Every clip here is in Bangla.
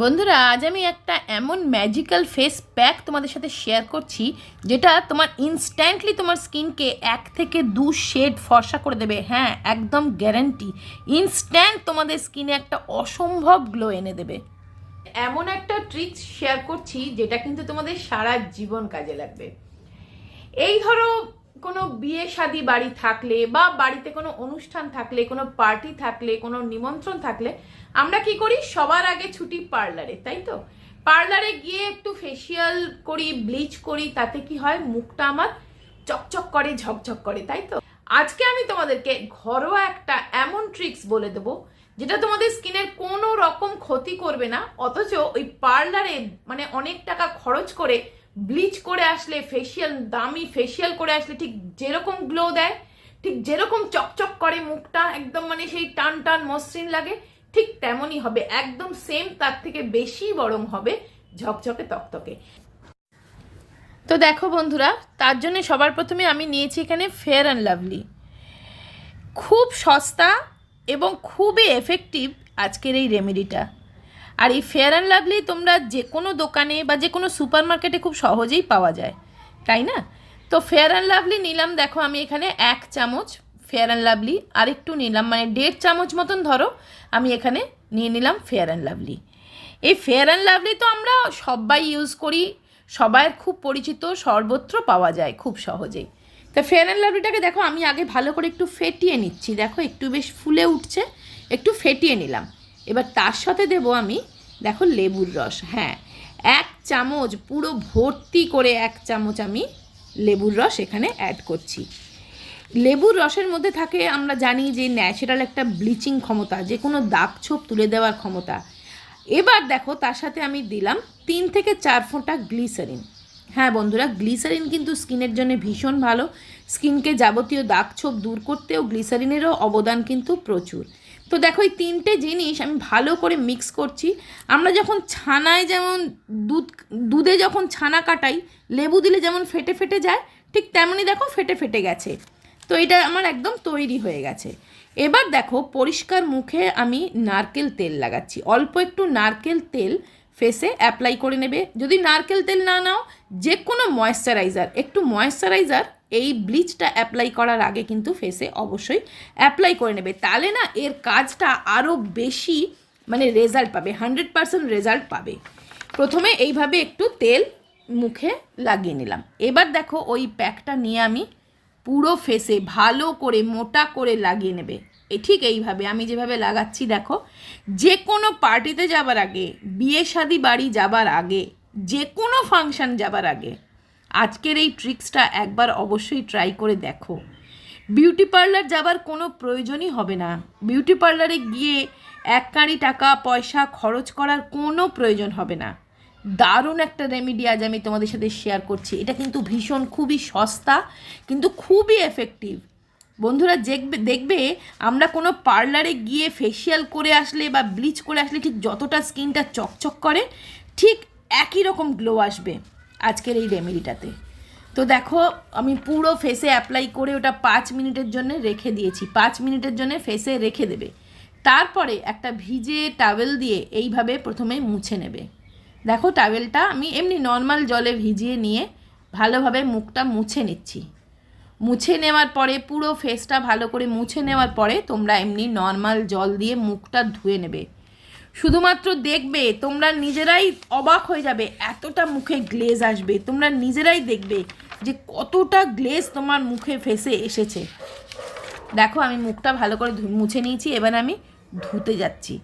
বন্ধুরা, আজ আমি একটা এমন ম্যাজিক্যাল ফেস প্যাক তোমাদের সাথে শেয়ার করছি, যেটা তোমার ইনস্ট্যান্টলি তোমার স্কিনকে এক থেকে দু শেড ফর্সা করে দেবে। হ্যাঁ একদম গ্যারান্টি ইনস্ট্যান্ট তোমাদের স্কিনে একটা অসম্ভব গ্লো এনে দেবে। এমন একটা ট্রিক্স শেয়ার করছি, যেটা কিন্তু তোমাদের সারা জীবন কাজে লাগবে। এই ধরো কোনো বিয়ে শাদী বাড়ি থাকলে বা বাড়িতে কোনো অনুষ্ঠান থাকলে, কোনো পার্টি থাকলে, কোনো নিমন্ত্রণ থাকলে, আমরা কি করি? সবার আগে ছুটি পার্লারে, তাই তো? পার্লারে গিয়ে একটু ফেসিয়াল করি ব্লিচ করি, তাতে কি হয়? মুখটা আমার চকচক করে, ঝকঝক করে, তাই তো? আজকে আমি তোমাদেরকে ঘরোয়া একটা এমন ট্রিক্স বলে দেবো, যেটা তোমাদের স্কিনের কোনো রকম ক্ষতি করবে না, অথচ ওই পার্লারে মানে অনেক টাকা খরচ করে ব্লিচ করে আসলে ফেসিয়াল দামি ফেসিয়াল করে আসলে ঠিক যেরকম গ্লো দেয়, ঠিক যেরকম চকচক করে মুখটা, একদম মানে সেই টান টান মসৃণ লাগে, ঠিক তেমনই হবে, একদম সেম তার থেকে বেশি বরং হবে ঝকঝকে তকতকে। তো দেখো বন্ধুরা, তার জন্য সবার প্রথমে আমি নিয়েছি এখানে ফেয়ার অ্যান্ড লাভলি খুব সস্তা এবং খুবই এফেক্টিভ আজকের এই রেমেডিটা আর এই ফেয়ার অ্যান্ড লাভলি তোমরা যে কোনো দোকানে বা যে কোনো সুপার মার্কেটে খুব সহজেই পাওয়া যায়, তাই না? তো ফেয়ার অ্যান্ড লাভলি নিলাম, দেখো আমি এখানে এক চামচ ফেয়ার অ্যান্ড লাভলি আর একটু নিলাম মানে দেড় চামচ মতন ধরো, আমি এখানে নিয়ে নিলাম ফেয়ার অ্যান্ড লাভলি এই ফেয়ার অ্যান্ড লাভলি তো আমরা সবাই ইউজ করি সবার খুব পরিচিত, সর্বত্র পাওয়া যায় খুব সহজেই। তা ফেয়ার অ্যান্ড লাভলিটাকে দেখো, আমি আগে ভালো করে একটু ফেটিয়ে নিচ্ছি, দেখো একটু বেশ ফুলে উঠছে, একটু ফেটিয়ে নিলাম। এবার তার সাথে দেবো আমি, দেখো লেবুর রস হ্যাঁ। এক চামচ পুরো ভর্তি করে এক চামচ আমি লেবুর রস এখানে অ্যাড করছি। লেবুর রসের মধ্যে থাকে, আমরা জানি যে ন্যাচারাল একটা ব্লিচিং ক্ষমতা যে কোনো দাগ ছোপ তুলে দেওয়ার ক্ষমতা। এবার দেখো, তার সাথে আমি দিলাম তিন থেকে চার ফোঁটা গ্লিসারিন হ্যাঁ বন্ধুরা গ্লিসারিন কিন্তু স্কিনের জন্য ভীষণ ভালো। স্কিনকে যাবতীয় দাগ ছোপ দূর করতেও গ্লিসারিনেরও অবদান কিন্তু প্রচুর। তো দেখো এই তিনটে জিনিস আমি ভালো করে মিক্স করছি। আমরা যখন ছানায় যেমন দুধ, দুধে যখন ছানা কাটাই, লেবু দিলে যেমন ফেটে ফেটে যায়, ঠিক তেমনই দেখো ফেটে ফেটে গেছে। তো এটা আমার একদম তৈরি হয়ে গেছে। এবার দেখো পরিষ্কার মুখে আমি নারকেল তেল লাগাচ্ছি। অল্প একটু নারকেল তেল ফেসে অ্যাপ্লাই করে নেবে। যদি নারকেল তেল না নাও যে কোনো ময়েশ্চারাইজার একটু ময়েশ্চারাইজার এই ব্লিচটা অ্যাপ্লাই করার আগে কিন্তু ফেসে অবশ্যই অ্যাপ্লাই করে নেবে। তাহলে না, এর কাজটা আরও বেশি মানে রেজাল্ট পাবে হান্ড্রেড পারসেন্ট রেজাল্ট পাবে। প্রথমে এইভাবে একটু তেল মুখে লাগিয়ে নিলাম। এবার দেখো, ওই প্যাকটা নিয়ে আমি পুরো ফেসে ভালো করে, মোটা করে লাগিয়ে নেবে। এ ঠিক এইভাবে, আমি যেভাবে লাগাচ্ছি, দেখো যে কোনো পার্টিতে যাবার আগে, বিয়ে শাদি বাড়ি যাবার আগে যে কোনো ফাংশন যাবার আগে, আজকের এই ট্রিক্সটা একবার অবশ্যই ট্রাই করে দেখো। বিউটি পার্লার যাবার কোনো প্রয়োজনই হবে না। বিউটি পার্লারে গিয়ে এক কাঁড়ি টাকা, পয়সা খরচ করার কোনো প্রয়োজন হবে না। দারুণ একটা রেমিডি আজ আমি তোমাদের সাথে শেয়ার করছি। এটা কিন্তু ভীষণ, খুবই সস্তা, কিন্তু খুবই এফেক্টিভ বন্ধুরা দেখবে দেখবে আমরা কোনো পার্লারে গিয়ে ফেসিয়াল করে আসলে বা ব্লিচ করে আসলে ঠিক যতটা স্কিনটা চকচক করে, ঠিক একই রকম গ্লো আসবে আজকের এই রেমেডিটাতে তো দেখো, আমি পুরো ফেসে অ্যাপ্লাই করে ওটা পাঁচ মিনিটের জন্য রেখে দিয়েছি। পাঁচ মিনিটের জন্য ফেসে রেখে দেবে। তারপরে একটা ভিজে টাওয়েল দিয়ে এইভাবে প্রথমে মুছে নেবে। দেখো টাওয়েলটা আমি এমনি নর্মাল জলে ভিজিয়ে নিয়ে ভালোভাবে মুখটা মুছে নিচ্ছি। মুছে নেওয়ার পরে, পুরো ফেসটা ভালো করে মুছে নেওয়ার পরে তোমরা এমনি নর্মাল জল দিয়ে মুখটা ধুয়ে নেবে। শুধুমাত্র দেখবে, তোমরা নিজেরাই অবাক হয়ে যাবে, এতটা মুখে গ্লেজ আসবে। তোমরা নিজেরাই দেখবে যে কতটা গ্লেজ তোমার মুখে ফেসে এসেছে। দেখো, আমি মুখটা ভালো করে মুছে নিয়েছি, এবার আমি ধুতে যাচ্ছি।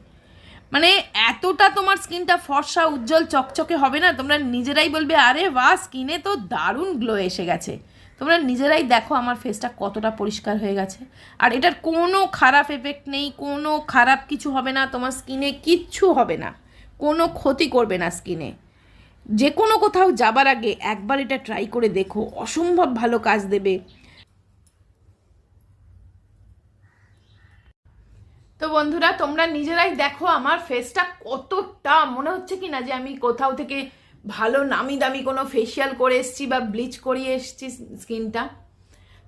মানে এতটা তোমার স্কিনটা ফর্সা, উজ্জ্বল, চকচকে হবে না, তোমরা নিজেরাই বলবে, আরে বাহ স্কিনে তো দারুণ গ্লো এসে গেছে। তোমরা নিজেরাই দেখো আমার ফেসটা কতটা পরিষ্কার হয়ে গেছে। আর এটার কোনো খারাপ এফেক্ট নেই, কোনো খারাপ কিছু হবে না, তোমার স্কিনে কিচ্ছু হবে না। কোনো ক্ষতি করবে না স্কিনে যে কোনো কোথাও যাবার আগে একবার এটা ট্রাই করে দেখো, অসম্ভব ভালো কাজ দেবে। তো বন্ধুরা, তোমরা নিজেরাই দেখো আমার ফেসটা কতটা, মনে হচ্ছে কি না যে আমি কোথাও থেকে ভালো নামি দামি কোনো ফেসিয়াল করে এসছি বা ব্লিচ করিয়ে এসছি স্কিনটা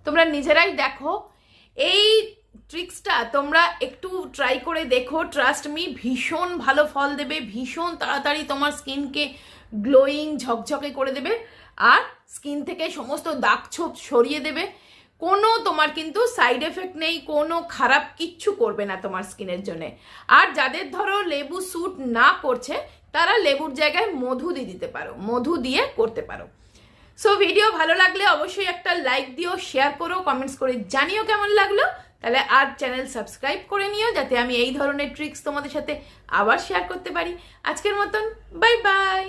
তোমরা নিজেরাই দেখো। এই ট্রিক্সটা তোমরা একটু ট্রাই করে দেখো। ট্রাস্ট মি ভীষণ ভালো ফল দেবে, ভীষণ তাড়াতাড়ি তোমার স্কিনকে গ্লোয়িং ঝকঝকে করে দেবে। আর স্কিন থেকে সমস্ত দাগ ছোপ সরিয়ে দেবে। কোনো তোমার কিন্তু সাইড এফেক্ট নেই, কোনো খারাপ কিচ্ছু করবে না তোমার স্কিনের জন্য। আর যাদের ধরো লেবু স্যুট না করছে, তারা লেবুর জায়গায় মধু দিয়ে দিতে পারো, মধু দিয়ে করতে পারো। সো ভিডিও ভালো লাগলে অবশ্যই একটা লাইক দিও শেয়ার করো কমেন্টস করে জানিও কেমন লাগল। তাহলে আর চ্যানেল সাবস্ক্রাইব করে নিও, যাতে আমি এই ধরনের ট্রিক্স তোমাদের সাথে আবার শেয়ার করতে পারি। আজকের মতন বাই বাই